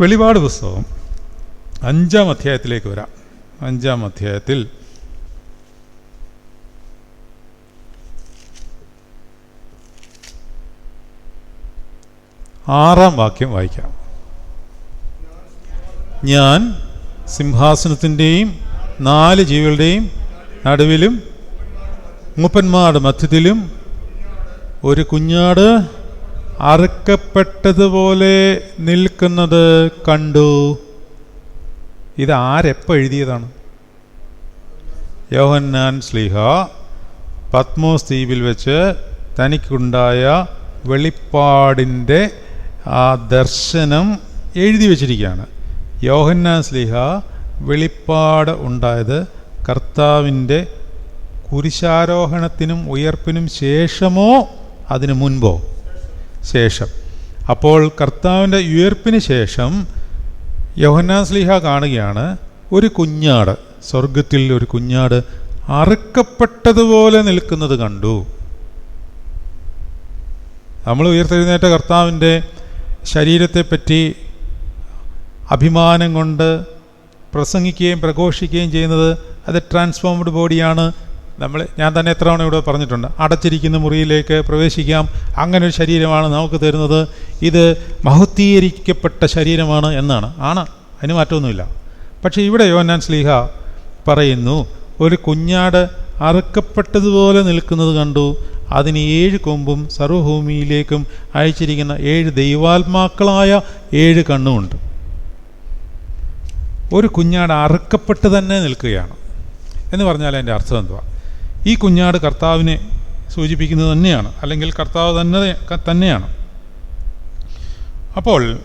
വെളിപാട് പുസ്തകം. അഞ്ചാം അധ്യായത്തിലേക്ക് വരാം. അഞ്ചാം അധ്യായത്തിൽ ആറാം വാക്യം വായിക്കാം. ഞാൻ സിംഹാസനത്തിന്റെയും നാല് ജീവികളുടെയും നടുവിലും മൂപ്പന്മാരുടെ മധ്യത്തിലും ഒരു കുഞ്ഞാട് അറുക്കപ്പെട്ടതുപോലെ നിൽക്കുന്നത് കണ്ടു. ഇത് ആരെപ്പോൾ എഴുതിയതാണ്? യോഹന്നാൻ സ്ലീഹ പത്മോസ് ദ്വീപിൽ വെച്ച് തനിക്കുണ്ടായ വെളിപ്പാടിന്റെ ആ ദർശനം എഴുതി വച്ചിരിക്കുകയാണ്. യോഹന്നാൻ സ്ലീഹ വെളിപ്പാട് ഉണ്ടായത് കർത്താവിന്റെ കുരിശാരോഹണത്തിനും ഉയർപ്പിനും ശേഷമോ അതിനു മുൻപോ? ശേഷം. അപ്പോൾ കർത്താവിന്റെ ഉയർപ്പിന് ശേഷം യോഹന്നാൻ സ്ലീഹ കാണുകയാണ് ഒരു കുഞ്ഞാട് സ്വർഗത്തിൽ ഒരു കുഞ്ഞാട് അറുക്കപ്പെട്ടതുപോലെ നിൽക്കുന്നത് കണ്ടു. നമ്മൾ ഉയർത്തെഴുന്നേറ്റ കർത്താവിന്റെ ശരീരത്തെപ്പറ്റി അഭിമാനം കൊണ്ട് പ്രസംഗിക്കുകയും പ്രഘോഷിക്കുകയും ചെയ്യുന്നത് അത് ട്രാൻസ്ഫോംഡ് ബോഡിയാണ് നമ്മൾ ഞാൻ തന്നെ എത്ര തവണ ഇവിടെ പറഞ്ഞിട്ടുണ്ട് അടച്ചിരിക്കുന്ന മുറിയിലേക്ക് പ്രവേശിക്കാം അങ്ങനെ ഒരു ശരീരമാണ് നമുക്ക് തരുന്നത്. ഇത് മഹത്വീകരിക്കപ്പെട്ട ശരീരമാണ് എന്നാണ്. ആണ് അതിന് മാറ്റമൊന്നുമില്ല. പക്ഷേ ഇവിടെ യോന്നാൻ സ്ലീഹ പറയുന്നു ഒരു കുഞ്ഞാട് അറുക്കപ്പെട്ടതുപോലെ നിൽക്കുന്നത് കണ്ടു. അതിന് ഏഴ് കൊമ്പും സർവഭൂമിയിലേക്കും അയച്ചിരിക്കുന്ന ഏഴ് ദൈവാത്മാക്കളായ ഏഴ് കണ്ണുമുണ്ട്. ഒരു കുഞ്ഞാട് അറുക്കപ്പെട്ട് തന്നെ നിൽക്കുകയാണ്. എന്ന് പറഞ്ഞാൽ അതിന്റെ അർത്ഥം എന്തുവാ? ഈ കുഞ്ഞാട് കർത്താവിനെ സൂചിപ്പിക്കുന്നത് തന്നെയാണ് അല്ലെങ്കിൽ കർത്താവ് തന്നെ തന്നെയാണ്. അപ്പോൾ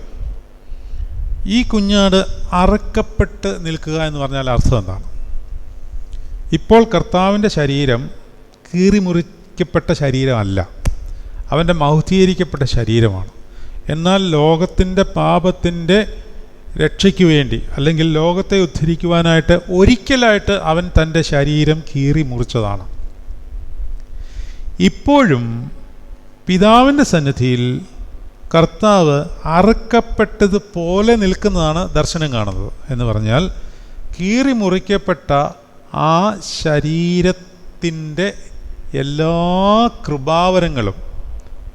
ഈ കുഞ്ഞാട് അറക്കപ്പെട്ട് നിൽക്കുക എന്ന് പറഞ്ഞാൽ അർത്ഥം എന്താണ്? ഇപ്പോൾ കർത്താവിന്റെ ശരീരം കീറിമുറിക്കപ്പെട്ട ശരീരമല്ല. അവന്റെ മൗഥീകരിക്കപ്പെട്ട ശരീരമാണ്. എന്നാൽ ലോകത്തിന്റെ പാപത്തിന്റെ രക്ഷയ്ക്ക് വേണ്ടി അല്ലെങ്കിൽ ലോകത്തെ ഉദ്ധരിക്കുവാനായിട്ട് ഒരിക്കലായിട്ട് അവൻ തന്റെ ശരീരം കീറി മുറിച്ചതാണ്. ഇപ്പോഴും പിതാവിന്റെ സന്നിധിയിൽ കർത്താവ് അറുക്കപ്പെട്ടതുപോലെ നിൽക്കുന്നതാണ് ദർശനം കാണുന്നത് എന്ന് പറഞ്ഞാൽ കീറി മുറിക്കപ്പെട്ട ആ ശരീരത്തിന്റെ എല്ലാ കൃപാവരങ്ങളും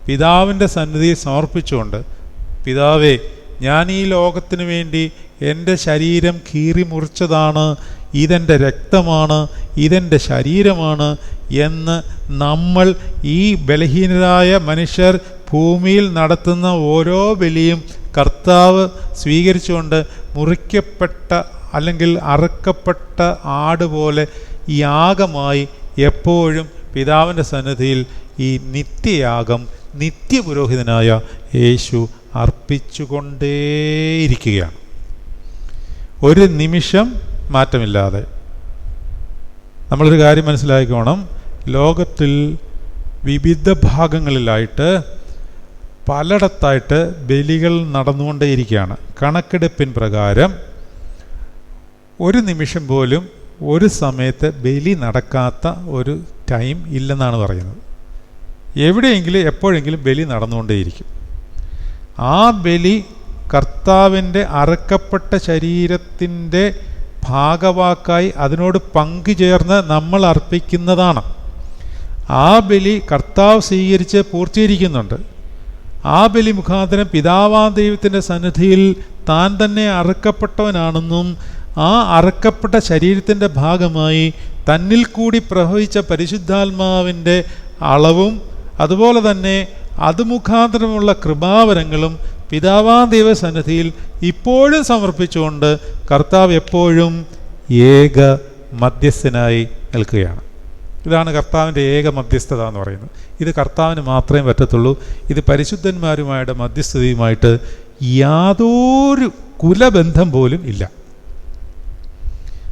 പിതാവിന്റെ സന്നിധിയിൽ സമർപ്പിച്ചുകൊണ്ട് പിതാവേ ഞാൻ ഈ ലോകത്തിനു വേണ്ടി എന്റെ ശരീരം കീറി മുറിച്ചതാണ് ഇതെന്റെ രക്തമാണ് ഇതെന്റെ ശരീരമാണ് എന്ന് നമ്മൾ ഈ ബലഹീനരായ മനുഷ്യർ ഭൂമിയിൽ നടത്തുന്ന ഓരോ ബലിയും കർത്താവ് സ്വീകരിച്ചുകൊണ്ട് മുറിക്കപ്പെട്ട അല്ലെങ്കിൽ അറുക്കപ്പെട്ട ആട് പോലെ യാഗമായി എപ്പോഴും പിതാവിന്റെ സന്നിധിയിൽ ഈ നിത്യയാഗം നിത്യപുരോഹിതനായ യേശു അർപ്പിച്ചുകൊണ്ടേയിരിക്കുകയാണ്. ഒരു നിമിഷം മാറ്റമില്ലാതെ നമ്മളൊരു കാര്യം മനസ്സിലാക്കിക്കോണം. ലോകത്തിൽ വിവിധ ഭാഗങ്ങളിലായിട്ട് പലയിടത്തായിട്ട് ബലികൾ നടന്നുകൊണ്ടേയിരിക്കുകയാണ്. കണക്കെടുപ്പിൻ പ്രകാരം ഒരു നിമിഷം പോലും ഒരു സമയത്ത് ബലി നടക്കാത്ത ഒരു ടൈം ഇല്ലെന്നാണ് പറയുന്നത്. എവിടെയെങ്കിലും എപ്പോഴെങ്കിലും ബലി നടന്നുകൊണ്ടേയിരിക്കും. ആ ബലി കർത്താവിന്റെ അറക്കപ്പെട്ട ശരീരത്തിന്റെ ഭാഗവാക്കായി അതിനോട് പങ്കുചേർന്ന് നമ്മൾ അർപ്പിക്കുന്നതാണ്. ആ ബലി കർത്താവ് സ്വീകരിച്ച് പൂർത്തീകരിക്കുന്നുണ്ട്. ആ ബലി മുഖാന്തരം പിതാവാ ദൈവത്തിന്റെ സന്നിധിയിൽ താൻ തന്നെ അറുക്കപ്പെട്ടവനാണെന്നും ആ അറുക്കപ്പെട്ട ശരീരത്തിന്റെ ഭാഗമായി തന്നിൽ കൂടി പ്രവഹിച്ച പരിശുദ്ധാത്മാവിന്റെ അളവും അതുപോലെ തന്നെ അത് മുഖാന്തരമുള്ള കൃപാവരങ്ങളും പിതാവാ ദൈവസന്നിധിയിൽ ഇപ്പോഴും സമർപ്പിച്ചുകൊണ്ട് കർത്താവ് എപ്പോഴും ഏക മധ്യസ്ഥനായി നിൽക്കുകയാണ്. ഇതാണ് കർത്താവിന്റെ ഏക മധ്യസ്ഥത എന്ന് പറയുന്നത്. ഇത് കർത്താവിന് മാത്രമേ പറ്റത്തുള്ളൂ. ഇത് പരിശുദ്ധന്മാരുമായിട്ട് മധ്യസ്ഥതയുമായിട്ട് യാതൊരു കുലബന്ധം പോലും ഇല്ല.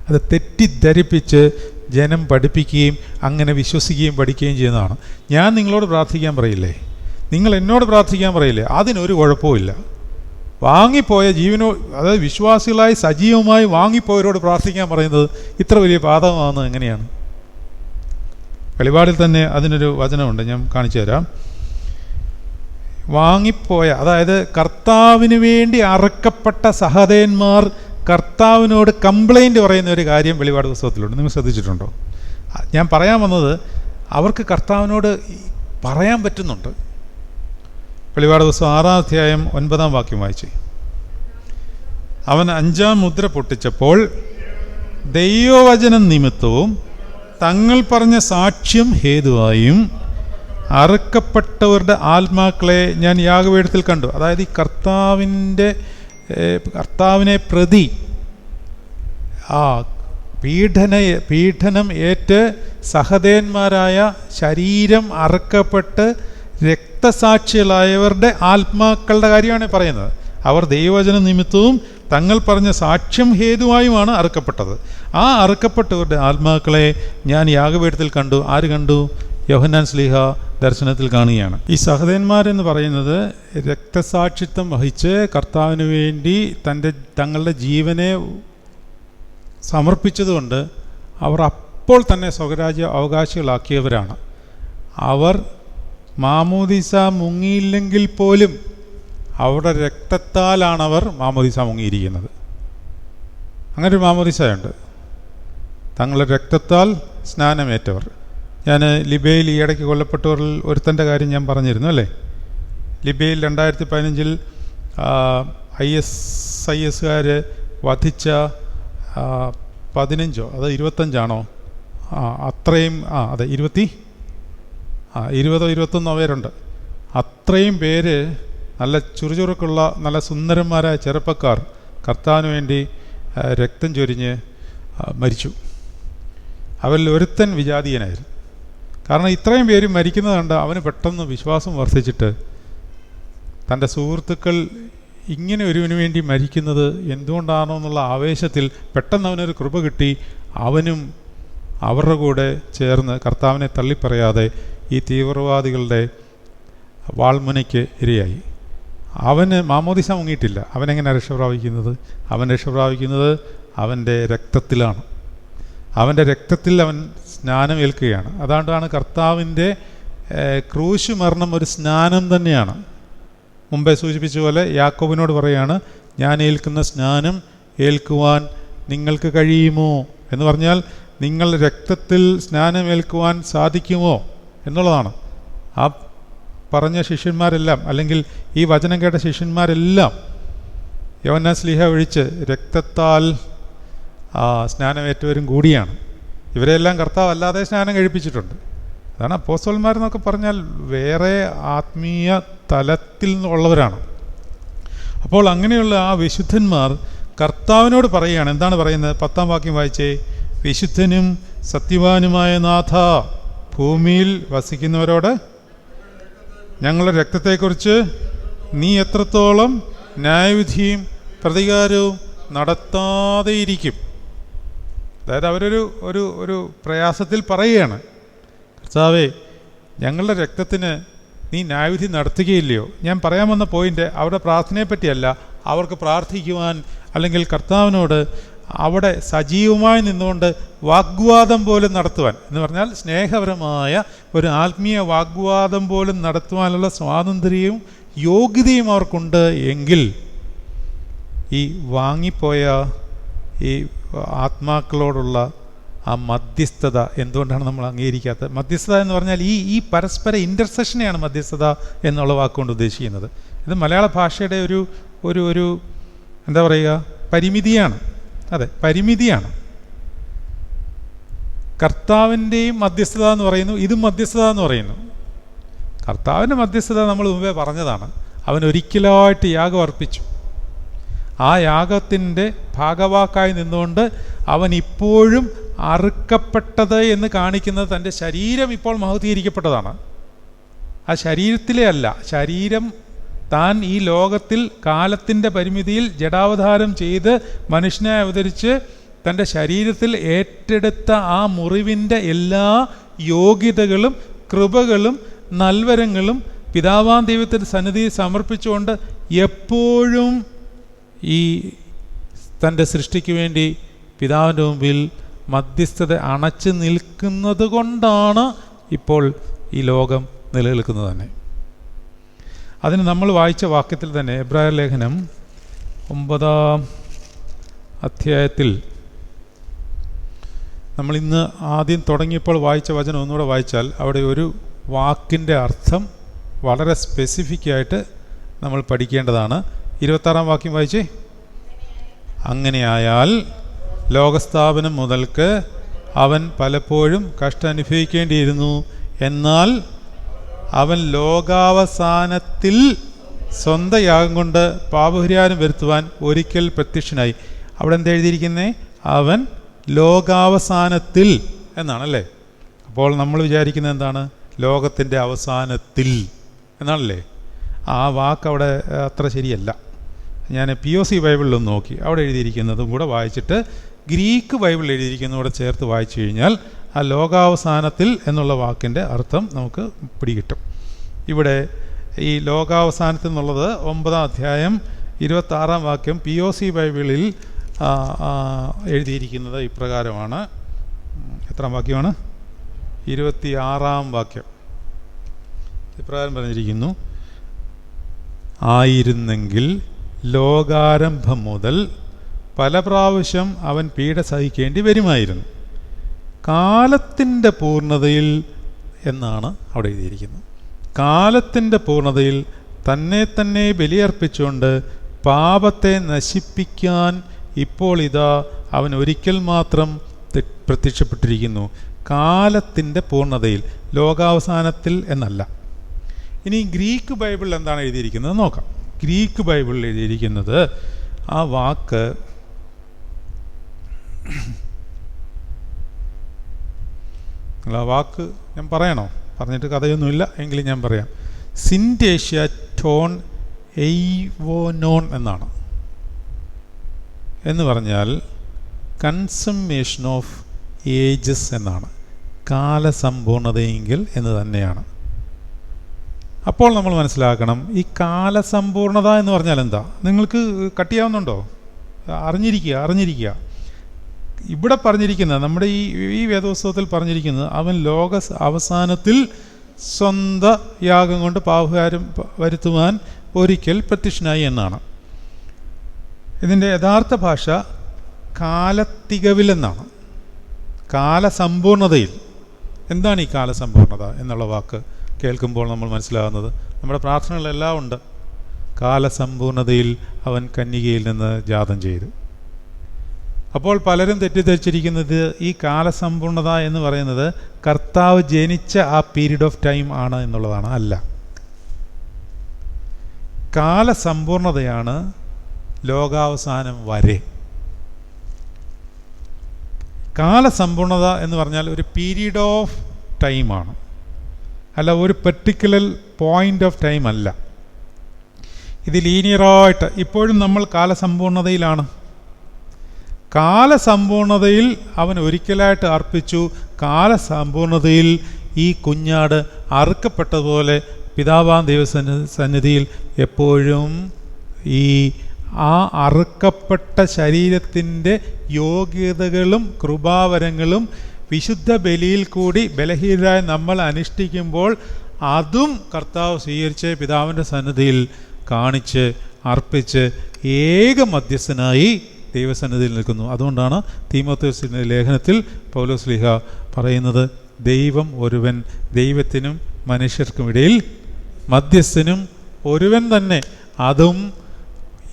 അത് തെറ്റിദ്ധരിപ്പിച്ച് ജനം പഠിപ്പിക്കുകയും അങ്ങനെ വിശ്വസിക്കുകയും പഠിക്കുകയും ചെയ്യുന്നതാണ്. ഞാൻ നിങ്ങളോട് പ്രാർത്ഥിക്കാൻ പറയില്ലേ? നിങ്ങൾ എന്നോട് പ്രാർത്ഥിക്കാൻ പറയില്ലേ? അതിനൊരു കുഴപ്പമില്ല വാങ്ങിപ്പോയ ജീവനോ അതായത് വിശ്വാസികളായി സജീവമായി വാങ്ങിപ്പോയവരോട് പ്രാർത്ഥിക്കാൻ പറയുന്നത് ഇത്ര വലിയ പാതകമാണെന്ന് എങ്ങനെയാണ്? വെളിപാടിൽ തന്നെ അതിനൊരു വചനമുണ്ട് ഞാൻ കാണിച്ചു തരാം. വാങ്ങിപ്പോയ അതായത് കർത്താവിന് വേണ്ടി അറക്കപ്പെട്ട സഹതയന്മാർ കർത്താവിനോട് കംപ്ലൈന്റ് പറയുന്ന ഒരു കാര്യം വെളിപാട് പുസ്തകത്തിലുണ്ട്. നിങ്ങൾ ശ്രദ്ധിച്ചിട്ടുണ്ടോ? ഞാൻ പറയാൻ വന്നത് അവർക്ക് കർത്താവിനോട് പറയാൻ പറ്റുന്നുണ്ട്. വെളിപാട് ദിവസം ആറാം അധ്യായം ഒൻപതാം വാക്യം വായിച്ചു. അവൻ അഞ്ചാം മുദ്ര പൊട്ടിച്ചപ്പോൾ ദൈവവചനം നിമിത്തവും തങ്ങൾ പറഞ്ഞ സാക്ഷ്യം ഹേതുവായും അറുക്കപ്പെട്ടവരുടെ ആത്മാക്കളെ ഞാൻ യാഗപീഠത്തിൽ കണ്ടു. അതായത് ഈ കർത്താവിന്റെ കർത്താവിനെ പ്രതി ആ പീഡന പീഡനം ഏറ്റ് സഹദേന്മാരായ ശരീരം അറുക്കപ്പെട്ട് രക്തസാക്ഷികളായവരുടെ ആത്മാക്കളുടെ കാര്യമാണ് പറയുന്നത്. അവർ ദൈവവചന നിമിത്തവും തങ്ങൾ പറഞ്ഞ സാക്ഷ്യം ഹേതുവായുമാണ് അറുക്കപ്പെട്ടത്. ആ അറുക്കപ്പെട്ടവരുടെ ആത്മാക്കളെ ഞാൻ യാഗപീഠത്തിൽ കണ്ടു. ആര് കണ്ടു? യോഹന്നാൻ സ്ലീഹ ദർശനത്തിൽ കാണുകയാണ്. ഈ സഹതന്മാരെന്ന് പറയുന്നത് രക്തസാക്ഷിത്വം വഹിച്ച് കർത്താവിന് വേണ്ടി തന്റെ തങ്ങളുടെ ജീവനെ സമർപ്പിച്ചതുകൊണ്ട് അവർ അപ്പോൾ തന്നെ സ്വകരാജ്യ അവകാശികളാക്കിയവരാണ്. അവർ മാമോദിസ മുങ്ങിയില്ലെങ്കിൽ പോലും അവരുടെ രക്തത്താലാണവർ മാമോദിസ മുങ്ങിയിരിക്കുന്നത്. അങ്ങനെ ഒരു മാമോദിസയുണ്ട്. തങ്ങളുടെ രക്തത്താൽ സ്നാനമേറ്റവർ. ഞാൻ ലിബയിൽ ഈ ഇടയ്ക്ക് കൊല്ലപ്പെട്ടവരിൽ ഒരുത്തന്റെ കാര്യം ഞാൻ പറഞ്ഞിരുന്നു അല്ലേ? ലിബിയയിൽ രണ്ടായിരത്തി പതിനഞ്ചിൽ ഐ എസ് ഐ എസ്സുകാർ വധിച്ച പതിനഞ്ചോ അത് ഇരുപത്തഞ്ചാണോ? ആ അത്രയും ആ അതെ ഇരുപത്തി ഇരുപതോ ഇരുപത്തൊന്നോ പേരുണ്ട്. അത്രയും പേര് നല്ല ചുറുചുറുക്കുള്ള നല്ല സുന്ദരന്മാരായ ചെറുപ്പക്കാർ കർത്താവിന് വേണ്ടി രക്തം ചൊരിഞ്ഞ് മരിച്ചു. അവരിൽ ഒരുത്തൻ വിജാതീയനായിരുന്നു. കാരണം ഇത്രയും പേര് മരിക്കുന്നത് കണ്ട് അവന് പെട്ടെന്ന് വിശ്വാസം വർദ്ധിച്ചിട്ട് തന്റെ സുഹൃത്തുക്കൾ ഇങ്ങനെ ഒരുവിന് വേണ്ടി മരിക്കുന്നത് എന്തുകൊണ്ടാണോ എന്നുള്ള ആവേശത്തിൽ പെട്ടെന്ന് അവനൊരു കൃപ കിട്ടി. അവനും അവരുടെ കൂടെ ചേർന്ന് കർത്താവിനെ തള്ളിപ്പറയാതെ ഈ തീവ്രവാദികളുടെ വാൾമുനയ്ക്ക് ഇരയായി. അവന് മാമോദിസ മുങ്ങിയിട്ടില്ല. അവനെങ്ങനെ രക്ഷപ്രാപിക്കുന്നത്? അവൻ രക്ഷപ്രാപിക്കുന്നത് അവന്റെ രക്തത്തിലാണ്. അവന്റെ രക്തത്തിൽ അവൻ സ്നാനം ഏൽക്കുകയാണ് അതാണ്ടാണ് കർത്താവിന്റെ ക്രൂശു മരണം ഒരു സ്നാനം തന്നെയാണ്. മുമ്പേ സൂചിപ്പിച്ച പോലെ യാക്കോബിനോട് പറയാണ് ഞാൻ ഏൽക്കുന്ന സ്നാനം ഏൽക്കുവാൻ നിങ്ങൾക്ക് കഴിയുമോ? എന്ന് പറഞ്ഞാൽ നിങ്ങൾ രക്തത്തിൽ സ്നാനം ഏൽക്കുവാൻ സാധിക്കുമോ? എന്നുള്ളതാണ്. ആ പറഞ്ഞ ശിഷ്യന്മാരെല്ലാം അല്ലെങ്കിൽ ഈ വചനം കേട്ട ശിഷ്യന്മാരെല്ലാം യവന സ്ലിഹ ഒഴിച്ച് രക്തത്താൽ സ്നാനമേറ്റവരും കൂടിയാണ്. ഇവരെല്ലാം കർത്താവ് അല്ലാതെ സ്നാനം കഴിപ്പിച്ചിട്ടുണ്ട്. അതാണ് അപ്പോസ്തലന്മാരെന്നൊക്കെ പറഞ്ഞാൽ വേറെ ആത്മീയ തലത്തിൽ നിന്നുള്ളവരാണ്. അപ്പോൾ അങ്ങനെയുള്ള ആ വിശുദ്ധന്മാർ കർത്താവിനോട് പറയുകയാണ്. എന്താണ് പറയുന്നത്? പത്താം വാക്യം വായിച്ചേ. വിശുദ്ധനും സത്യവാനുമായ നാഥ. ഭൂമിയിൽ വസിക്കുന്നവരോട് ഞങ്ങളുടെ രക്തത്തെക്കുറിച്ച് നീ എത്രത്തോളം ന്യായവിധിയും പ്രതികാരവും നടത്താതെയിരിക്കും. അതായത് അവരൊരു ഒരു ഒരു പ്രയാസത്തിൽ പറയുകയാണ്. കർത്താവേ ഞങ്ങളുടെ രക്തത്തിന് നീ ന്യായവിധി നടത്തുകയില്ലയോ? ഞാൻ പറയാൻ വന്ന പോയിന്റ് അവരുടെ പ്രാർത്ഥനയെ പറ്റിയല്ല അവർക്ക് പ്രാർത്ഥിക്കുവാൻ അല്ലെങ്കിൽ കർത്താവിനോട് അവിടെ സജീവമായി നിന്നുകൊണ്ട് വാഗ്വാദം പോലും നടത്തുവാൻ. എന്ന് പറഞ്ഞാൽ സ്നേഹപരമായ ഒരു ആത്മീയ വാഗ്വാദം പോലും നടത്തുവാനുള്ള സ്വാതന്ത്ര്യവും യോഗ്യതയും അവർക്കുണ്ട് എങ്കിൽ ഈ വാങ്ങിപ്പോയ ഈ ആത്മാക്കളോടുള്ള ആ മധ്യസ്ഥത എന്തുകൊണ്ടാണ് നമ്മൾ അംഗീകരിക്കാത്തത്? മധ്യസ്ഥത എന്ന് പറഞ്ഞാൽ ഈ ഈ പരസ്പര ഇന്റർസെഷനെയാണ് മധ്യസ്ഥത എന്നുള്ള വാക്കുകൊണ്ട് ഉദ്ദേശിക്കുന്നത്. ഇത് മലയാള ഭാഷയുടെ ഒരു ഒരു ഒരു എന്താ പറയുക പരിമിതിയാണ്. അതെ പരിമിതിയാണ്. കർത്താവിന്റെയും മധ്യസ്ഥത എന്ന് പറയുന്നു ഇതും മധ്യസ്ഥത എന്ന് പറയുന്നു. കർത്താവിന്റെ മധ്യസ്ഥത നമ്മൾ മുമ്പേ പറഞ്ഞതാണ് അവൻ ഒരിക്കലായിട്ട് യാഗം അർപ്പിച്ചു. ആ യാഗത്തിന്റെ ഭാഗവാക്കായി നിന്നുകൊണ്ട് അവൻ ഇപ്പോഴും അറുക്കപ്പെട്ടത് എന്ന് കാണിക്കുന്നത് തന്റെ ശരീരം ഇപ്പോൾ മഹത്വീകരിക്കപ്പെട്ടതാണ്. ആ ശരീരത്തിലെ അല്ല ശരീരം താൻ ഈ ലോകത്തിൽ കാലത്തിന്റെ പരിമിതിയിൽ ജഡാവതാരം ചെയ്ത് മനുഷ്യനെ അവതരിച്ച് തന്റെ ശരീരത്തിൽ ഏറ്റെടുത്ത ആ മുറിവിന്റെ എല്ലാ യോഗ്യതകളും കൃപകളും നൽവരങ്ങളും പിതാവാൻ ദൈവത്തിന്റെ സന്നിധി സമർപ്പിച്ചുകൊണ്ട് എപ്പോഴും ഈ തന്റെ സൃഷ്ടിക്ക് വേണ്ടി പിതാവിന്റെ മുമ്പിൽ മധ്യസ്ഥത അണച്ചു നിൽക്കുന്നത് കൊണ്ടാണ് ഇപ്പോൾ ഈ ലോകം നിലനിൽക്കുന്നത് തന്നെ. അതിന് നമ്മൾ വായിച്ച വാക്യത്തിൽ തന്നെ എബ്രായ ലേഖനം ഒമ്പതാം അധ്യായത്തിൽ നമ്മൾ ഇന്ന് ആദ്യം തുടങ്ങിയപ്പോൾ വായിച്ച വചനം ഒന്നുകൂടെ വായിച്ചാൽ അവിടെ ഒരു വാക്കിന്റെ അർത്ഥം വളരെ സ്പെസിഫിക് ആയിട്ട് നമ്മൾ പഠിക്കേണ്ടതാണ്. ഇരുപത്താറാം വാക്യം വായിച്ചേ? അങ്ങനെയായാൽ ലോകസ്ഥാപനം മുതൽക്ക് അവൻ പലപ്പോഴും കഷ്ടം അനുഭവിക്കേണ്ടിയിരുന്നു എന്നാൽ അവൻ ലോകാവസാനത്തിൽ സ്വന്തം യാഗം കൊണ്ട് പാപപരിഹാരം വരുത്തുവാൻ ഒരിക്കൽ പ്രത്യക്ഷനായി. അവിടെ എന്താ എഴുതിയിരിക്കുന്നത് അവൻ ലോകാവസാനത്തിൽ എന്നാണല്ലേ? അപ്പോൾ നമ്മൾ വിചാരിക്കുന്നത് എന്താണ്? ലോകത്തിന്റെ അവസാനത്തിൽ എന്നാണല്ലേ? ആ വാക്ക് അവിടെ അത്ര ശരിയല്ല. ഞാൻ പി ഒ സി ബൈബിളിലൊന്ന് നോക്കി. അവിടെ എഴുതിയിരിക്കുന്നതും കൂടെ വായിച്ചിട്ട് ഗ്രീക്ക് ബൈബിൾ എഴുതിയിരിക്കുന്നതും കൂടെ ചേർത്ത് വായിച്ചു കഴിഞ്ഞാൽ ആ ലോകാവസാനത്തിൽ എന്നുള്ള വാക്കിന്റെ അർത്ഥം നമുക്ക് പിടികിട്ടും. ഇവിടെ ഈ ലോകാവസാനത്തിൽ എന്നുള്ളത് ഒമ്പതാം അധ്യായം ഇരുപത്താറാം വാക്യം പി ഒ സി ബൈബിളിൽ എഴുതിയിരിക്കുന്നത് ഇപ്രകാരമാണ്. എത്രാം വാക്യമാണ്? ഇരുപത്തി ആറാം വാക്യം. ഇപ്രകാരം പറഞ്ഞിരിക്കുന്നു. ആയിരുന്നെങ്കിൽ ലോകാരംഭം മുതൽ പല പ്രാവശ്യം അവൻ പീഡ സഹിക്കേണ്ടി വരുമായിരുന്നു. കാലത്തിന്റെ പൂർണതയിൽ എന്നാണ് അവിടെ എഴുതിയിരിക്കുന്നത്. കാലത്തിന്റെ പൂർണതയിൽ തന്നെ തന്നെ ബലിയർപ്പിച്ചുകൊണ്ട് പാപത്തെ നശിപ്പിക്കാൻ ഇപ്പോൾ ഇതാ അവൻ ഒരിക്കൽ മാത്രം പ്രത്യക്ഷപ്പെട്ടിരിക്കുന്നു. കാലത്തിന്റെ പൂർണതയിൽ ലോകാവസാനത്തിൽ എന്നല്ല. ഇനി ഗ്രീക്ക് ബൈബിളിൽ എന്താണ് എഴുതിയിരിക്കുന്നത് നോക്കാം. ഗ്രീക്ക് ബൈബിളിൽ എഴുതിയിരിക്കുന്നത് ആ വാക്ക് ആ വാക്ക് ഞാൻ പറയണോ? പറഞ്ഞിട്ട് കഥയൊന്നുമില്ല. എങ്കിലും ഞാൻ പറയാം. സിന്റേഷ്യ ടോൺ എയ്വോനോൺ എന്നാണ്. എന്ന് പറഞ്ഞാൽ കൺസമ്മേഷൻ ഓഫ് ഏജസ് എന്നാണ്. കാലസമ്പൂർണതയെങ്കിൽ എന്ന് തന്നെയാണ്. അപ്പോൾ നമ്മൾ മനസ്സിലാക്കണം ഈ കാലസമ്പൂർണത എന്ന് പറഞ്ഞാൽ എന്താ? നിങ്ങൾക്ക് കട്ടിയാവുന്നുണ്ടോ? അറിഞ്ഞിരിക്കുക അറിഞ്ഞിരിക്കുക. ഇവിടെ പറഞ്ഞിരിക്കുന്നത് നമ്മുടെ ഈ ഈ വേദോത്സവത്തിൽ പറഞ്ഞിരിക്കുന്നത് അവൻ ലോക അവസാനത്തിൽ സ്വന്ത യാഗം കൊണ്ട് പാപകാരം വരുത്തുവാൻ ഒരിക്കൽ പ്രത്യക്ഷനായി എന്നാണ്. ഇതിന്റെ യഥാർത്ഥ ഭാഷ കാലത്തികവിലെന്നാണ്. കാലസമ്പൂർണതയിൽ. എന്താണ് ഈ കാലസമ്പൂർണത എന്നുള്ള വാക്ക്? കേൾക്കുമ്പോൾ നമ്മൾ മനസ്സിലാകുന്നത്. നമ്മുടെ പ്രാർത്ഥനകളെല്ലാം ഉണ്ട്. കാലസമ്പൂർണതയിൽ അവൻ കന്യകയിൽ നിന്ന് ജാതം ചെയ്തു. അപ്പോൾ പലരും തെറ്റിദ്ധരിച്ചിരിക്കുന്നത് ഈ കാലസമ്പൂർണത എന്ന് പറയുന്നത് കർത്താവ് ജനിച്ച ആ പീരീഡ് ഓഫ് ടൈം ആണ് എന്നുള്ളതാണ് അല്ല. കാലസമ്പൂർണതയാണ് ലോകാവസാനം വരെ. കാലസമ്പൂർണത എന്ന് പറഞ്ഞാൽ ഒരു പീരീഡ് ഓഫ് ടൈമാണ് അല്ല ഒരു പെർട്ടിക്കുലർ പോയിന്റ് ഓഫ് ടൈം അല്ല. ഇത് ലീനിയറായിട്ട് ഇപ്പോഴും നമ്മൾ കാലസമ്പൂർണതയിലാണ്. കാലസമ്പൂർണതയിൽ അവൻ ഒരിക്കലായിട്ട് അർപ്പിച്ചു. കാലസമ്പൂർണതയിൽ ഈ കുഞ്ഞാട് അറുക്കപ്പെട്ടതുപോലെ പിതാവാം ദൈവസന്ന സന്നിധിയിൽ എപ്പോഴും ഈ ആ അറുക്കപ്പെട്ട ശരീരത്തിന്റെ യോഗ്യതകളും കൃപാവരങ്ങളും വിശുദ്ധ ബലിയിൽ കൂടി ബലഹീനരായി നമ്മൾ അനുഷ്ഠിക്കുമ്പോൾ അതും കർത്താവ് സ്വീകരിച്ച് പിതാവിന്റെ സന്നിധിയിൽ കാണിച്ച് അർപ്പിച്ച് ഏക മധ്യസ്ഥനായി ദൈവസന്നിധിയിൽ നിൽക്കുന്നു. അതുകൊണ്ടാണ് തീമോത്തോസിന്റെ ലേഖനത്തിൽ പൗലോസ് ലിഹ പറയുന്നത് ദൈവം ഒരുവൻ ദൈവത്തിനും മനുഷ്യർക്കും ഇടയിൽ മധ്യസ്ഥനും ഒരുവൻ തന്നെ. അതും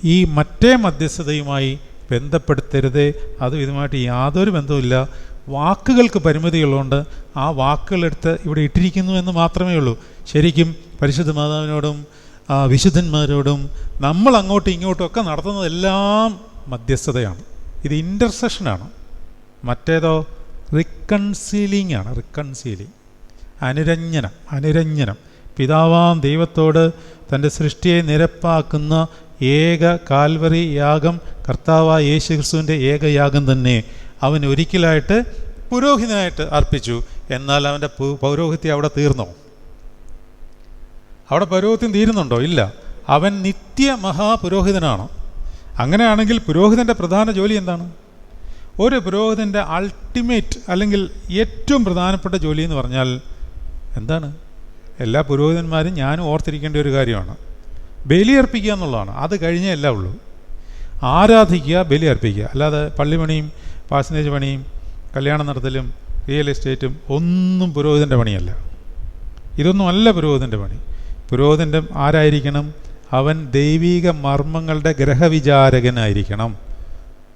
ഈ മറ്റേ മധ്യസ്ഥതയുമായി ബന്ധപ്പെടുത്തരുതേ. അതും ഇതുമായിട്ട് യാതൊരു ബന്ധവുമില്ല. വാക്കുകൾക്ക് പരിമിതികളുണ്ട് ആ വാക്കുകളെടുത്ത് ഇവിടെ ഇട്ടിരിക്കുന്നു എന്ന് മാത്രമേ ഉള്ളൂ. ശരിക്കും പരിശുദ്ധ മാതാവിനോടും വിശുദ്ധന്മാരോടും നമ്മൾ അങ്ങോട്ടും ഇങ്ങോട്ടും ഒക്കെ നടത്തുന്നതെല്ലാം മധ്യസ്ഥതയാണ്. ഇത് ഇന്റർസെഷനാണ് മറ്റേതോ റിക്കൺസീലിംഗ് ആണ്. റിക്കൺസീലിംഗ് അനുരഞ്ജനം അനുരഞ്ജനം. പിതാവാം ദൈവത്തോട് തന്റെ സൃഷ്ടിയെ നിരപ്പാക്കുന്ന ഏക കാൽവറി യാഗം കർത്താവായ യേശുക്രിസ്തുവിന്റെ ഏകയാഗം തന്നെ അവൻ ഒരിക്കലായിട്ട് പുരോഹിതനായിട്ട് അർപ്പിച്ചു. എന്നാൽ അവന്റെ പൗരോഹിത്യം അവിടെ തീർന്നോ? അവിടെ പൗരോഹിത്യം തീരുന്നുണ്ടോ? ഇല്ല. അവൻ നിത്യ മഹാപുരോഹിതനാണ്. അങ്ങനെയാണെങ്കിൽ പുരോഹിതന്റെ പ്രധാന ജോലി എന്താണ്? ഒരു പുരോഹിതന്റെ അൾട്ടിമേറ്റ് അല്ലെങ്കിൽ ഏറ്റവും പ്രധാനപ്പെട്ട ജോലി എന്ന് പറഞ്ഞാൽ എന്താണ്? എല്ലാ പുരോഹിതന്മാരും ഞാനും ഓർത്തിരിക്കേണ്ട ഒരു കാര്യമാണ്. ബലിയർപ്പിക്കുക എന്നുള്ളതാണ്. അത് കഴിഞ്ഞേ എല്ലാം ഉള്ളൂ. ആരാധിക്കുക ബലിയർപ്പിക്കുക അല്ലാതെ പള്ളിപണിയും പാസനേജ് പണിയും കല്യാണം നടത്തലും റിയൽ എസ്റ്റേറ്റും ഒന്നും പുരോഹിതന്റെ പണിയല്ല. ഇതൊന്നും അല്ല പുരോഹിതന്റെ പണി. പുരോഹിതന്റെ ആരായിരിക്കണം? അവൻ ദൈവീക മർമ്മങ്ങളുടെ ഗ്രഹവിചാരകനായിരിക്കണം.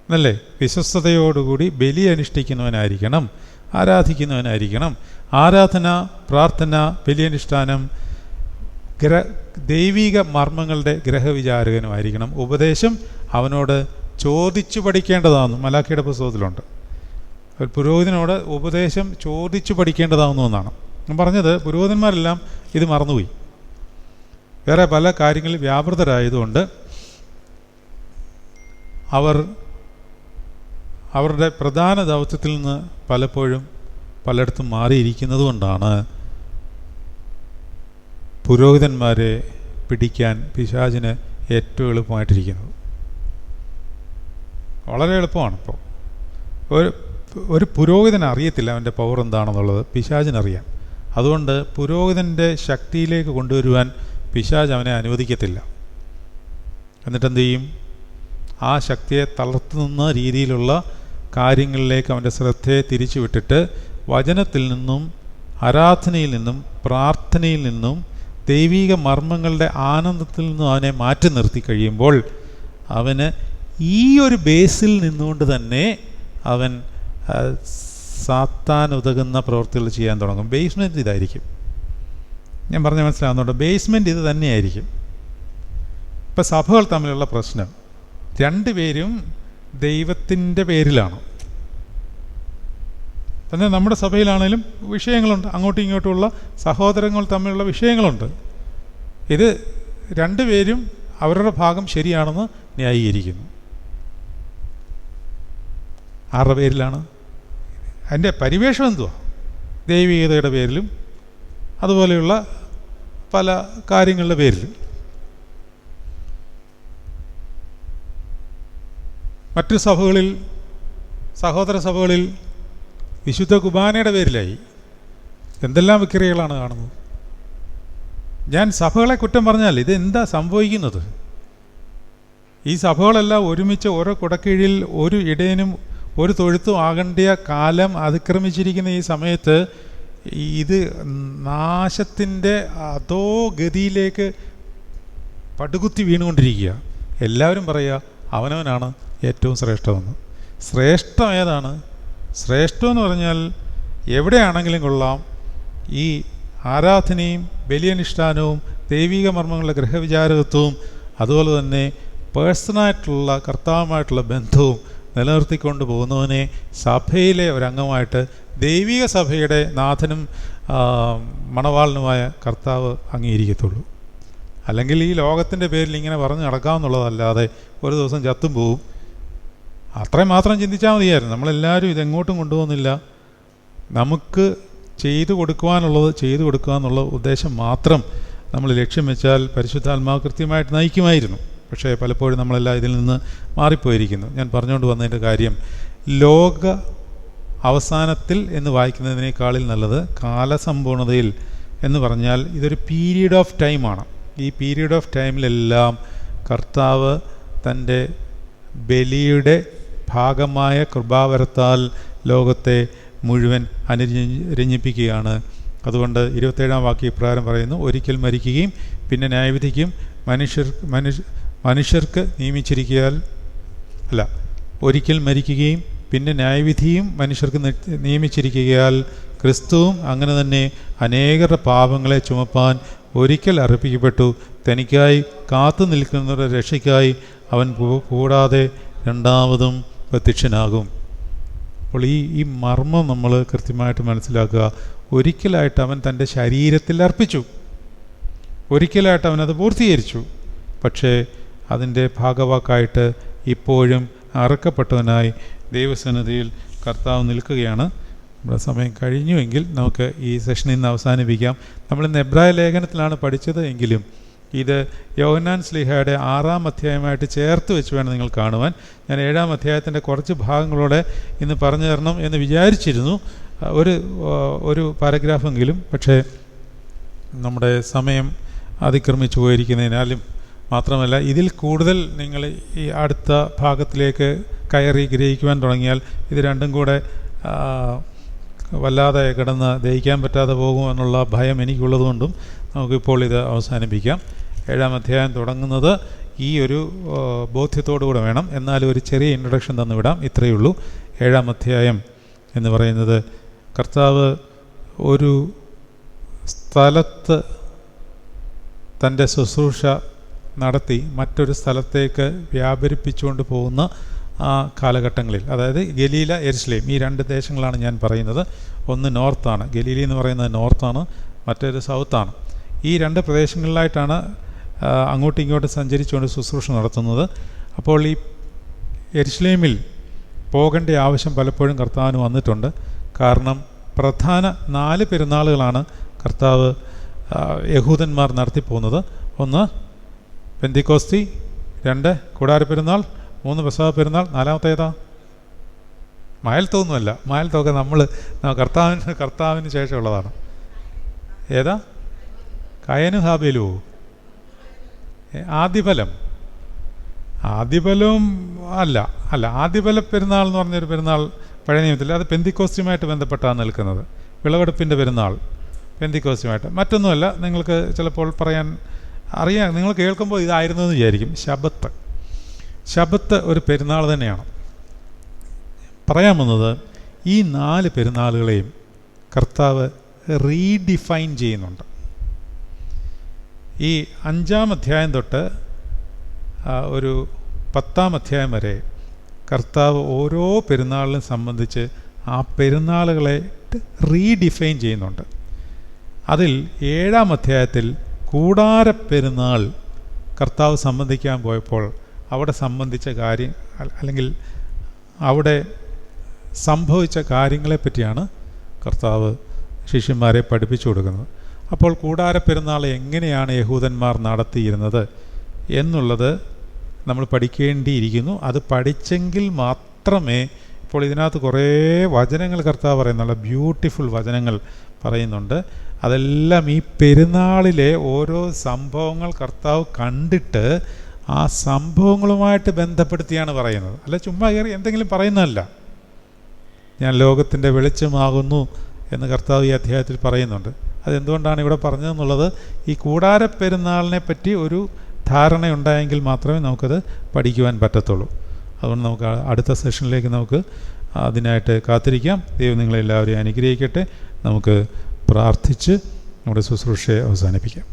എന്നല്ലേ വിശ്വസ്തയോടുകൂടി ബലി അനുഷ്ഠിക്കുന്നവനായിരിക്കണം. ആരാധിക്കുന്നവനായിരിക്കണം. ആരാധന പ്രാർത്ഥന ബലിയനുഷ്ഠാനം ഗ്രഹ ദൈവിക മർമ്മങ്ങളുടെ ഗ്രഹവിചാരകനുമായിരിക്കണം. ഉപദേശം അവനോട് ചോദിച്ചു പഠിക്കേണ്ടതാണെന്ന് മലാഖിയുടെ പുസ്തകത്തിലുണ്ട്. ഒരു പുരോഹിതനോട് ഉപദേശം ചോദിച്ചു പഠിക്കേണ്ടതാവുന്നു എന്നാണ്. ഞാൻ പറഞ്ഞത് പുരോഹിതന്മാരെല്ലാം ഇത് മറന്നുപോയി. വേറെ പല കാര്യങ്ങളിൽ വ്യാപൃതരായതുകൊണ്ട് അവർ അവരുടെ പ്രധാന ദൗത്യത്തിൽ നിന്ന് പലപ്പോഴും പലയിടത്തും മാറിയിരിക്കുന്നത് കൊണ്ടാണ് പുരോഹിതന്മാരെ പിടിക്കാൻ പിശാചിന് ഏറ്റവും എളുപ്പമായിട്ടിരിക്കുന്നത്. വളരെ എളുപ്പമാണ് ഇപ്പോൾ ഒരു ഒരു പുരോഹിതൻ അറിയത്തില്ല അവന്റെ പവർ എന്താണെന്നുള്ളത്. പിശാചിനറിയാം അതുകൊണ്ട് പുരോഹിതന്റെ ശക്തിയിലേക്ക് കൊണ്ടുവരുവാൻ പിശാജ് അവനെ അനുവദിക്കത്തില്ല. എന്നിട്ട് എന്ത് ചെയ്യും ആ ശക്തിയെ തളർത്തുന്ന രീതിയിലുള്ള കാര്യങ്ങളിലേക്ക് അവന്റെ ശ്രദ്ധയെ തിരിച്ചു വിട്ടിട്ട് വചനത്തിൽ നിന്നും ആരാധനയിൽ നിന്നും പ്രാർത്ഥനയിൽ നിന്നും ദൈവീക മർമ്മങ്ങളുടെ ആനന്ദത്തിൽ നിന്നും അവനെ മാറ്റി നിർത്തി കഴിയുമ്പോൾ അവന് ഈ ഒരു ബേസിൽ നിന്നുകൊണ്ട് തന്നെ അവൻ സാത്താൻ ഉതകുന്ന പ്രവൃത്തികൾ ചെയ്യാൻ തുടങ്ങും. ബേസ്മെന്റ് ഇതായിരിക്കും. ഞാൻ പറഞ്ഞ മനസ്സിലാവുന്നുണ്ട്? ബേസ്മെന്റ് ഇത് തന്നെയായിരിക്കും. ഇപ്പം സഭകൾ തമ്മിലുള്ള പ്രശ്നം. രണ്ടുപേരും ദൈവത്തിന്റെ പേരിലാണ്. തന്നെ നമ്മുടെ സഭയിലാണേലും വിഷയങ്ങളുണ്ട്. അങ്ങോട്ടും ഇങ്ങോട്ടുമുള്ള സഹോദരങ്ങൾ തമ്മിലുള്ള വിഷയങ്ങളുണ്ട്. ഇത് രണ്ടുപേരും അവരുടെ ഭാഗം ശരിയാണെന്ന് ന്യായീകരിക്കുന്നു. ആരുടെ പേരിലാണ്? അതിന്റെ പരിവേഷം എന്തുവാ? ദൈവികതയുടെ പേരിലും അതുപോലെയുള്ള പല കാര്യങ്ങളുടെ പേരിലും. മറ്റു സഭകളിൽ സഹോദര സഭകളിൽ വിശുദ്ധ കുബാനയുടെ പേരിലായി എന്തെല്ലാം വിക്രിയകളാണ് കാണുന്നത്? ഞാൻ സഭകളെ കുറ്റം പറഞ്ഞാൽ ഇത് എന്താ സംഭവിക്കുന്നത്? ഈ സഭകളെല്ലാം ഒരുമിച്ച് ഓരോ കുടക്കീഴിൽ ഒരു ഇടയനും ഒരു തൊഴുത്തും ആകണ്ടിയ കാലം അതിക്രമിച്ചിരിക്കുന്ന ഈ സമയത്ത് ഇത് നാശത്തിന്റെ അതോ ഗതിയിലേക്ക് പടുകുത്തി വീണുകൊണ്ടിരിക്കുക. എല്ലാവരും പറയുക അവനവനാണ് ഏറ്റവും ശ്രേഷ്ഠമെന്ന്. ശ്രേഷ്ഠം ഏതാണ്? ശ്രേഷ്ഠമെന്ന് പറഞ്ഞാൽ എവിടെയാണെങ്കിലും കൊള്ളാം. ഈ ആരാധനയും ബലിയനുഷ്ഠാനവും ദൈവിക മർമ്മങ്ങളുടെ ഗൃഹവിചാരകത്വവും അതുപോലെ തന്നെ പേഴ്സണായിട്ടുള്ള കർത്താവുമായിട്ടുള്ള ബന്ധവും നിലനിർത്തിക്കൊണ്ട് പോകുന്നവനെ സഭയിലെ ഒരംഗമായിട്ട് ദൈവിക സഭയുടെ നാഥനും മണവാളനുമായ കർത്താവ് അംഗീകരിക്കത്തുള്ളൂ. അല്ലെങ്കിൽ ഈ ലോകത്തിന്റെ പേരിൽ ഇങ്ങനെ പറഞ്ഞു നടക്കാമെന്നുള്ളതല്ലാതെ ഒരു ദിവസം ചത്തും പോവും. അത്രയും മാത്രം ചിന്തിച്ചാൽ മതിയായിരുന്നു. നമ്മളെല്ലാവരും ഇതെങ്ങോട്ടും കൊണ്ടുപോകുന്നില്ല. നമുക്ക് ചെയ്തു കൊടുക്കുവാനുള്ളത് ചെയ്തു കൊടുക്കുക എന്നുള്ള ഉദ്ദേശം മാത്രം നമ്മൾ ലക്ഷ്യം വെച്ചാൽ പരിശുദ്ധാത്മാവ് കൃത്യമായിട്ട് നയിക്കുമായിരുന്നു. പക്ഷേ പലപ്പോഴും നമ്മളെല്ലാം ഇതിൽ നിന്ന് മാറിപ്പോയിരിക്കുന്നു. ഞാൻ പറഞ്ഞുകൊണ്ട് വന്നതിന്റെ കാര്യം ലോക അവസാനത്തിൽ എന്ന് വായിക്കുന്നതിനേക്കാളിൽ നല്ലത് കാലസമ്പൂർണതയിൽ എന്ന് പറഞ്ഞാൽ ഇതൊരു പീരീഡ് ഓഫ് ടൈമാണ് ഈ പീരീഡ് ഓഫ് ടൈമിലെല്ലാം കർത്താവ് തന്റെ ബലിയുടെ ഭാഗമായ കൃപാവരത്താൽ ലോകത്തെ മുഴുവൻ അനുരഞ്ജിപ്പിക്കുകയാണ് അതുകൊണ്ട് ഇരുപത്തേഴാം വാക്യ ഇപ്രകാരം പറയുന്നു ഒരിക്കൽ മരിക്കുകയും പിന്നെ ന്യായവിധിക്കും മനുഷ്യർ മനുഷ്യ മനുഷ്യർക്ക് നിയമിച്ചിരിക്കയാൽ അല്ല ഒരിക്കൽ മരിക്കുകയും പിന്നെ ന്യായവിധിയും മനുഷ്യർക്ക് നിയമിച്ചിരിക്കുകയാൽ ക്രിസ്തുവും അങ്ങനെ തന്നെ അനേകരുടെ പാപങ്ങളെ ചുമപ്പാൻ ഒരിക്കൽ അർപ്പിക്കപ്പെട്ടു. തനിക്കായി കാത്തു നിൽക്കുന്നവരുടെ രക്ഷയ്ക്കായി അവൻ കൂടാതെ രണ്ടാമതും പ്രത്യക്ഷനാകും. അപ്പോൾ ഈ ഈ മർമ്മം നമ്മൾ കൃത്യമായിട്ട് മനസ്സിലാക്കുക. ഒരിക്കലായിട്ട് അവൻ തന്റെ ശരീരത്തിൽ അർപ്പിച്ചു. ഒരിക്കലായിട്ട് അവനത് പൂർത്തീകരിച്ചു. പക്ഷേ അതിന്റെ ഭാഗവാക്കായിട്ട് ഇപ്പോഴും അറക്കപ്പെട്ടവനായി ദൈവസന്നിധിയിൽ കർത്താവ് നിൽക്കുകയാണ്. നമ്മുടെ സമയം കഴിഞ്ഞുവെങ്കിൽ നമുക്ക് ഈ സെഷനിൽ നിന്ന് അവസാനിപ്പിക്കാം. നമ്മൾ ഇന്ന് എബ്രായ ലേഖനത്തിലാണ് പഠിച്ചത് എങ്കിലും ഇത് യോഹന്നാൻ സ്ലിഹയുടെ ആറാം അധ്യായമായിട്ട് ചേർത്ത് വെച്ച് വേണം നിങ്ങൾ കാണുവാൻ. ഞാൻ ഏഴാം അധ്യായത്തിന്റെ കുറച്ച് ഭാഗങ്ങളോടെ ഇന്ന് പറഞ്ഞു തരണം എന്ന് വിചാരിച്ചിരുന്നു. ഒരു ഒരു പാരഗ്രാഫെങ്കിലും പക്ഷേ നമ്മുടെ സമയം അതിക്രമിച്ചു പോയിരിക്കുന്നതിനാലും മാത്രമല്ല ഇതിൽ കൂടുതൽ നിങ്ങൾ ഈ അടുത്ത ഭാഗത്തിലേക്ക് കയറി ഗ്രഹിക്കുവാൻ തുടങ്ങിയാൽ ഇത് രണ്ടും കൂടെ വല്ലാതെ കിടന്ന് ദഹിക്കാൻ പറ്റാതെ പോകുമെന്നുള്ള ഭയം എനിക്കുള്ളതുകൊണ്ടും നമുക്കിപ്പോൾ ഇത് അവസാനിപ്പിക്കാം. ഏഴാം അധ്യായം തുടങ്ങുന്നത് ഈ ഒരു ബോധ്യത്തോടുകൂടെ ബോധ്യത്തോടു കൂടെ വേണം. എന്നാലും ഒരു ചെറിയ ഇൻട്രൊഡക്ഷൻ തന്നു വിടാം ഇത്രയേ ഉള്ളൂ. ഏഴാം അധ്യായം എന്ന് പറയുന്നത് കർത്താവ് ഒരു സ്ഥലത്ത് തന്റെ ശുശ്രൂഷ നടത്തി മറ്റൊരു സ്ഥലത്തേക്ക് വ്യാപരിപ്പിച്ചുകൊണ്ട് പോകുന്ന ആ കാലഘട്ടങ്ങളിൽ അതായത് ഗലീല എരുസ്ലേം ഈ രണ്ട് ദേശങ്ങളാണ് ഞാൻ പറയുന്നത്. ഒന്ന് നോർത്താണ്. ഗലീലി എന്ന് പറയുന്നത് നോർത്താണ് മറ്റൊരു സൗത്താണ്. ഈ രണ്ട് പ്രദേശങ്ങളിലായിട്ടാണ് അങ്ങോട്ടും ഇങ്ങോട്ടും സഞ്ചരിച്ചുകൊണ്ട് ശുശ്രൂഷ നടത്തുന്നത്. അപ്പോൾ ഈ എരുസ്ലേമിൽ പോകേണ്ട ആവശ്യം പലപ്പോഴും കർത്താവിന് വന്നിട്ടുണ്ട്. കാരണം പ്രധാന നാല് പെരുന്നാളുകളാണ് കർത്താവ് യഹൂദന്മാർ നടത്തിപ്പോകുന്നത്. ഒന്ന് പെന്തിക്കോസ്തി രണ്ട് കൂടാര പെരുന്നാൾ മൂന്ന് പ്രസവ പെരുന്നാൾ നാലാമത്തെ ഏതാ മയൽത്തൊന്നുമല്ല മയൽത്തൊക്കെ നമ്മൾ കർത്താവിന് കർത്താവിന് ശേഷമുള്ളതാണ്. ഏതാ? കയനു ഹാബിലു. ആദിഫലം. ആദിഫലവും അല്ല അല്ല ആദിഫല പെരുന്നാൾ എന്ന് പറഞ്ഞൊരു പെരുന്നാൾ പഴയ നിയമത്തിൽ അത് പെന്തിക്കോസ്റ്റുമായിട്ട് ബന്ധപ്പെട്ടാണ് നിൽക്കുന്നത്. വിളവെടുപ്പിന്റെ പെരുന്നാൾ പെന്തിക്കോസ്റ്റുമായിട്ട് മറ്റൊന്നുമല്ല നിങ്ങൾക്ക് ചിലപ്പോൾ പറയാൻ അറിയാം നിങ്ങൾ കേൾക്കുമ്പോൾ ഇതായിരുന്നു എന്ന് വിചാരിക്കും. ശബത്ത്. ശബത്ത് ഒരു പെരുന്നാൾ തന്നെയാണ്. പറയാൻ വന്നത് ഈ നാല് പെരുന്നാളുകളെയും കർത്താവ് റീഡിഫൈൻ ചെയ്യുന്നുണ്ട്. ഈ അഞ്ചാം അധ്യായം തൊട്ട് ഒരു പത്താം അധ്യായം വരെ കർത്താവ് ഓരോ പെരുന്നാളിനും സംബന്ധിച്ച് ആ പെരുന്നാളുകളെ റീഡിഫൈൻ ചെയ്യുന്നുണ്ട്. അതിൽ ഏഴാം അധ്യായത്തിൽ കൂടാര പെരുന്നാൾ കർത്താവ് സംബന്ധിക്കാൻ പോയപ്പോൾ അവിടെ സംബന്ധിച്ച കാര്യം അല്ലെങ്കിൽ അവിടെ സംഭവിച്ച കാര്യങ്ങളെപ്പറ്റിയാണ് കർത്താവ് ശിഷ്യന്മാരെ പഠിപ്പിച്ചു കൊടുക്കുന്നത്. അപ്പോൾ കൂടാര പെരുന്നാൾ എങ്ങനെയാണ് യഹൂദന്മാർ നടത്തിയിരുന്നത് എന്നുള്ളത് നമ്മൾ പഠിക്കേണ്ടിയിരിക്കുന്നു. അത് പഠിച്ചെങ്കിൽ മാത്രമേ ഇപ്പോൾ ഇതിനകത്ത് കുറേ വചനങ്ങൾ കർത്താവ് പറയുന്നുള്ള ബ്യൂട്ടിഫുൾ വചനങ്ങൾ പറയുന്നുണ്ട്. അതെല്ലാം ഈ പെരുന്നാളിലെ ഓരോ സംഭവങ്ങൾ കർത്താവ് കണ്ടിട്ട് ആ സംഭവങ്ങളുമായിട്ട് ബന്ധപ്പെടുത്തിയാണ് പറയുന്നത്. അല്ല ചുമ്മാ കയറി എന്തെങ്കിലും പറയുന്നതല്ല. ഞാൻ ലോകത്തിന്റെ വെളിച്ചമാകുന്നു എന്ന് കർത്താവ് ഈ അധ്യായത്തിൽ പറയുന്നുണ്ട്. അതെന്തുകൊണ്ടാണ് ഇവിടെ പറഞ്ഞതെന്നുള്ളത്? ഈ കൂടാര പെരുന്നാളിനെ പറ്റി ഒരു ധാരണയുണ്ടായെങ്കിൽ മാത്രമേ നമുക്കത് പഠിക്കുവാൻ പറ്റത്തുള്ളൂ. അതുകൊണ്ട് നമുക്ക് അടുത്ത സെഷനിലേക്ക് നമുക്ക് അതിനായിട്ട് കാത്തിരിക്കാം. ദൈവം നിങ്ങളെല്ലാവരെയും അനുഗ്രഹിക്കട്ടെ. നമുക്ക് പ്രാർത്ഥിച്ച് നമ്മുടെ ശുശ്രൂഷയെ അവസാനിപ്പിക്കാം.